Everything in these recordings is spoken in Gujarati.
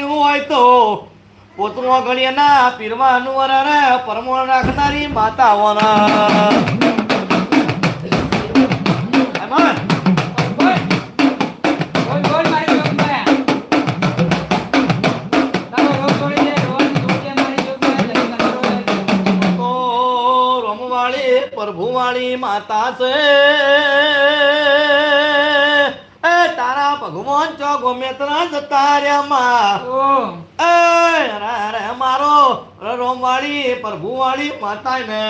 જીવું હોય તો પોતમાં ગણિયાના પીરમાં વરારે પરમોણ રાખનારી માતાઓના. પ્રભુવાળી માતા છે. ભગવાન ચો ગમે તના જતા રે રે મારો રોમવાળી પ્રભુવાળી માતા ને.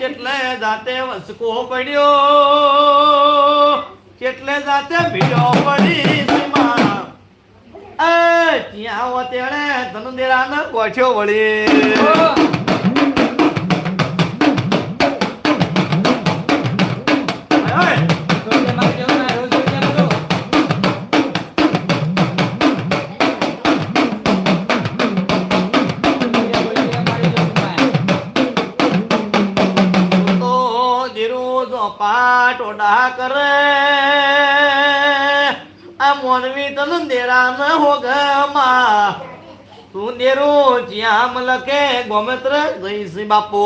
કેટલે જાતે વસકો પડ્યો કેટલે જાતે ભીડો પડી ત્યાં હો તેણે ધનુદેરાને ગોઠ્યો વળી. ઓ ઓય, કરે આ દેરા ન હોગમાં તું દેરું જ્યાં લખે ગોમત્ર જઈશ બાપુ.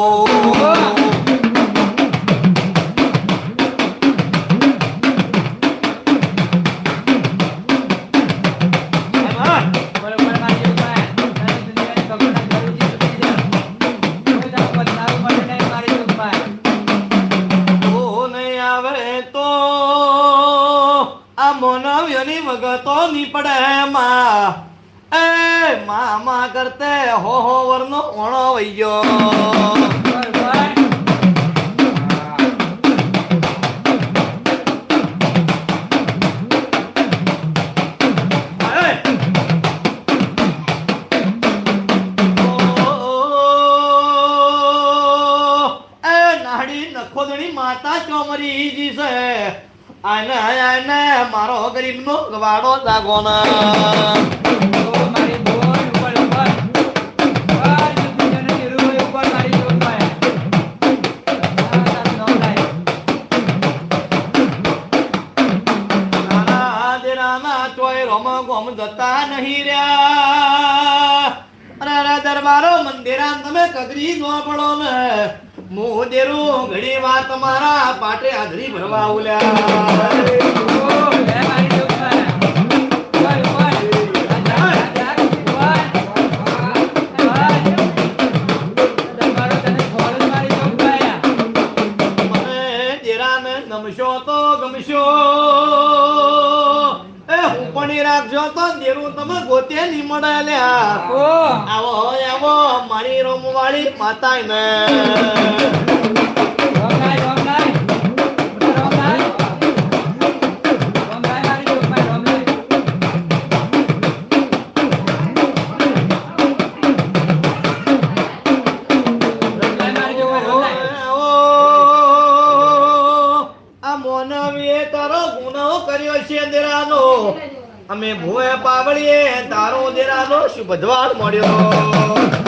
મોનવ્યની વગતો નીપડે માં એ મામા કરતે હો હો વરનો ઓણો! ઓ, નાડી નખોદણી માતા ચોમરી જી છે આને આને મારો ગરીબનો જાગોના મારી બોલ ગોમ જતા નહીં રહ્યા. અરે દરબારો મંદિરા તમે કગરી જોવા પડો ને. હું દેરું ઘડી વાત મારા પાટે હાજરી ભરવા ઉલ્યા. ઓ લે મારી પણ તો દેરું તમે ગોતે નહીં મળે લ્યા આવો આવો મારી રોમવાળી માતા ને મોનવીએ તારો ગુનો કર્યો છે દેરાનો અમે ભૂએ પાવળીએ તારો દેરાનો શુભ દ્વાર મળ્યો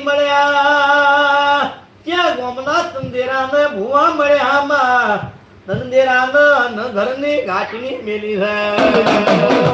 મળ્યા. ત્યાં ગોમનાથ દેરાને ભૂવા મળ્યા માં દેરાને ઘરની ઘાટની મેલી છે.